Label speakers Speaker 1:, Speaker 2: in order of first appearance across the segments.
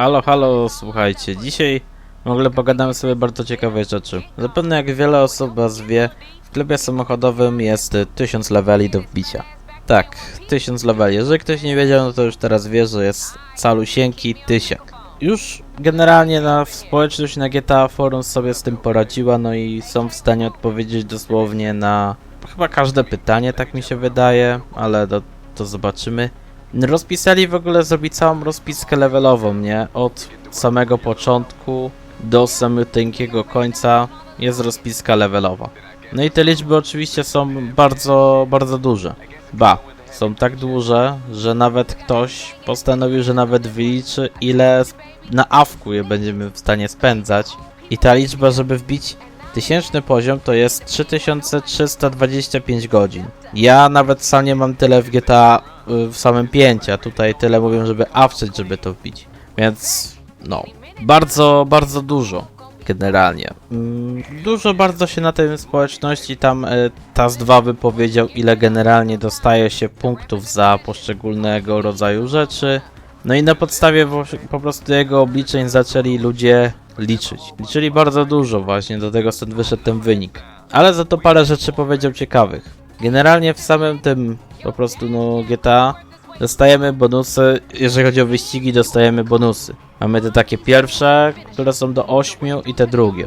Speaker 1: Halo, halo, słuchajcie, dzisiaj w ogóle pogadamy sobie bardzo ciekawej rzeczy. Zapewne jak wiele osób was wie, w klubie samochodowym jest y, 1000 leveli do wbicia. Tak, 1000 leveli. Jeżeli ktoś nie wiedział, no to już teraz wie, że jest calusieńki tysiak. Już generalnie na społeczność na GTA Forum sobie z tym poradziła, no i są w stanie odpowiedzieć dosłownie na chyba każde pytanie, tak mi się wydaje, ale to zobaczymy. Rozpisali w ogóle zrobić całą rozpiskę levelową, nie? Od samego początku do samego końca jest rozpiska levelowa. No i te liczby oczywiście są bardzo, bardzo duże. Ba, są tak duże, że nawet ktoś postanowił, że nawet wyliczy ile na awku je będziemy w stanie spędzać. I ta liczba, żeby wbić tysięczny poziom, to jest 3325 godzin. Ja nawet sam nie mam tyle w GTA y, w samym 5, a tutaj tyle mówią, żeby awczyć, żeby to wbić. Więc no, bardzo, bardzo dużo generalnie. Mm, Dużo bardzo się na tej społeczności tam y, TAS2 wypowiedział, ile generalnie dostaje się punktów za poszczególnego rodzaju rzeczy. No i na podstawie po prostu jego obliczeń zaczęli ludzie liczyć. Liczyli bardzo dużo właśnie, do tego stąd wyszedł ten wynik. Ale za to parę rzeczy powiedział ciekawych. Generalnie w samym tym po prostu no GTA dostajemy bonusy, jeżeli chodzi o wyścigi dostajemy bonusy. Mamy te takie pierwsze, które są do 8 i te drugie.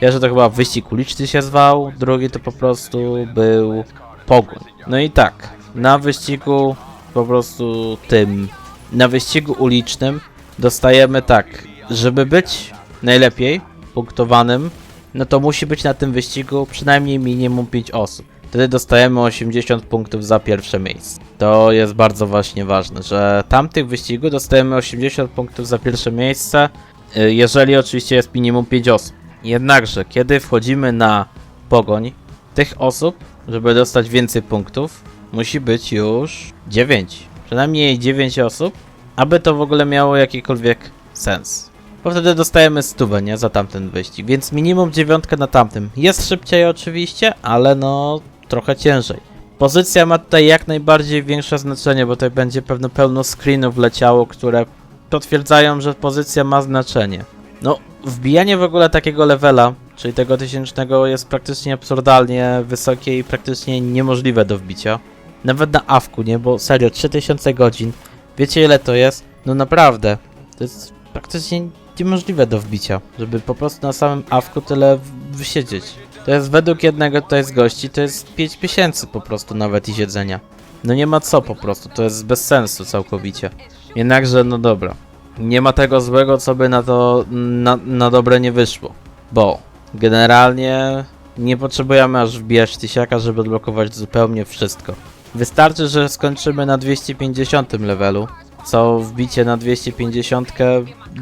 Speaker 1: Pierwszy to chyba wyścig uliczny się zwał, drugi to po prostu był pogoń. No i tak, na wyścigu po prostu tym, na wyścigu ulicznym dostajemy tak, żeby być najlepiej punktowanym, no to musi być na tym wyścigu przynajmniej minimum 5 osób. Wtedy dostajemy 80 punktów za pierwsze miejsce. To jest bardzo właśnie ważne, że tamtych wyścigu dostajemy 80 punktów za pierwsze miejsce, y, jeżeli oczywiście jest minimum 5 osób. Jednakże, kiedy wchodzimy na pogoń, tych osób, żeby dostać więcej punktów, musi być już 9. Przynajmniej 9 osób, aby to w ogóle miało jakikolwiek sens. Bo wtedy dostajemy stówę, nie? Za tamten wyścig. Więc minimum dziewiątkę na tamtym. Jest szybciej oczywiście, ale no trochę ciężej. Pozycja ma tutaj jak najbardziej większe znaczenie, bo tutaj będzie pewno pełno screenów leciało, które potwierdzają, że pozycja ma znaczenie. No, wbijanie w ogóle takiego levela, czyli tego tysięcznego, jest praktycznie absurdalnie wysokie i praktycznie niemożliwe do wbicia. Nawet na awku, nie? Bo serio, 3000 godzin. Wiecie ile to jest? No naprawdę. To jest praktycznie niemożliwe do wbicia, żeby po prostu na samym awku tyle wysiedzieć. To jest według jednego tutaj z gości, to jest 5000 po prostu nawet i siedzenia. No nie ma co po prostu, to jest bez sensu całkowicie. Jednakże, no dobra. Nie ma tego złego, co by na to na, na dobre nie wyszło. Bo generalnie nie potrzebujemy aż wbijać tysiaka, żeby odblokować zupełnie wszystko. Wystarczy, że skończymy na 250 levelu, co wbicie na 250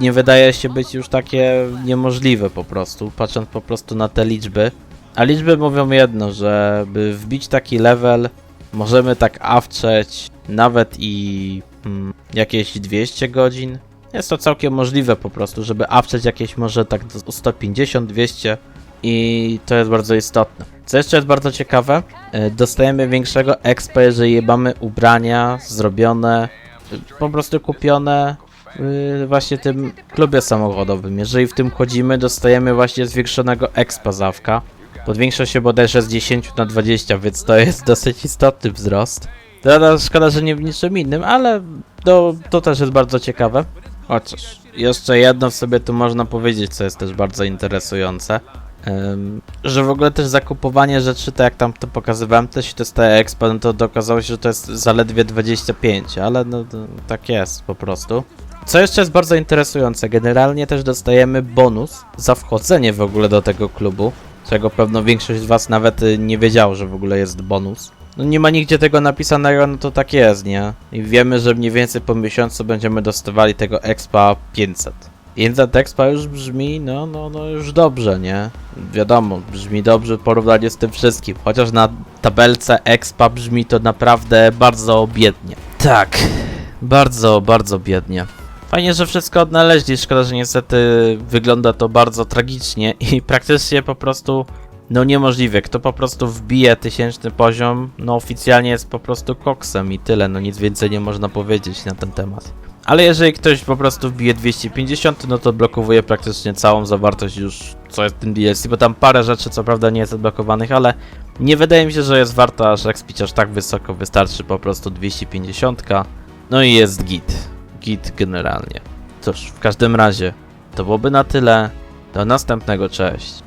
Speaker 1: nie wydaje się być już takie niemożliwe po prostu, patrząc po prostu na te liczby. A liczby mówią jedno, że by wbić taki level, możemy tak awczeć nawet i mm, jakieś 200 godzin. Jest to całkiem możliwe po prostu, żeby awczeć jakieś może tak do 150-200 i to jest bardzo istotne. Co jeszcze jest bardzo ciekawe, e, dostajemy większego expa, jeżeli mamy ubrania zrobione, po prostu kupione w właśnie tym klubie samochodowym. Jeżeli w tym chodzimy, dostajemy właśnie zwiększonego expa zawka. Podwiększa się bodajże z 10 na 20, więc to jest dosyć istotny wzrost. Teraz szkoda, że nie w niczym innym, ale to, to też jest bardzo ciekawe. Chociaż jeszcze jedno w sobie tu można powiedzieć, co jest też bardzo interesujące. Że w ogóle też zakupowanie rzeczy, tak jak tam to pokazywałem, też jest te expa, no to okazało się, że to jest zaledwie 25, ale no to, tak jest po prostu. Co jeszcze jest bardzo interesujące, generalnie też dostajemy bonus za wchodzenie w ogóle do tego klubu, czego pewno większość z was nawet y, nie wiedziało, że w ogóle jest bonus. No nie ma nigdzie tego napisanego, no to tak jest, nie? I wiemy, że mniej więcej po miesiącu będziemy dostawali tego expa 500. 500 expa już brzmi, no, no, no już dobrze, nie? Wiadomo, brzmi dobrze w porównaniu z tym wszystkim, chociaż na tabelce expa brzmi to naprawdę bardzo biednie. Tak, bardzo, bardzo biednie. Fajnie, że wszystko odnaleźli, szkoda, że niestety wygląda to bardzo tragicznie i praktycznie po prostu no niemożliwe. Kto po prostu wbije tysięczny poziom, no oficjalnie jest po prostu koksem i tyle, no nic więcej nie można powiedzieć na ten temat. Ale jeżeli ktoś po prostu wbije 250, no to blokowuje praktycznie całą zawartość już, co jest w tym DLC, bo tam parę rzeczy co prawda nie jest odblokowanych, ale nie wydaje mi się, że jest warto aż expić aż tak wysoko, wystarczy po prostu 250. No i jest git. Git generalnie. Cóż, w każdym razie, to byłoby na tyle. Do następnego, cześć.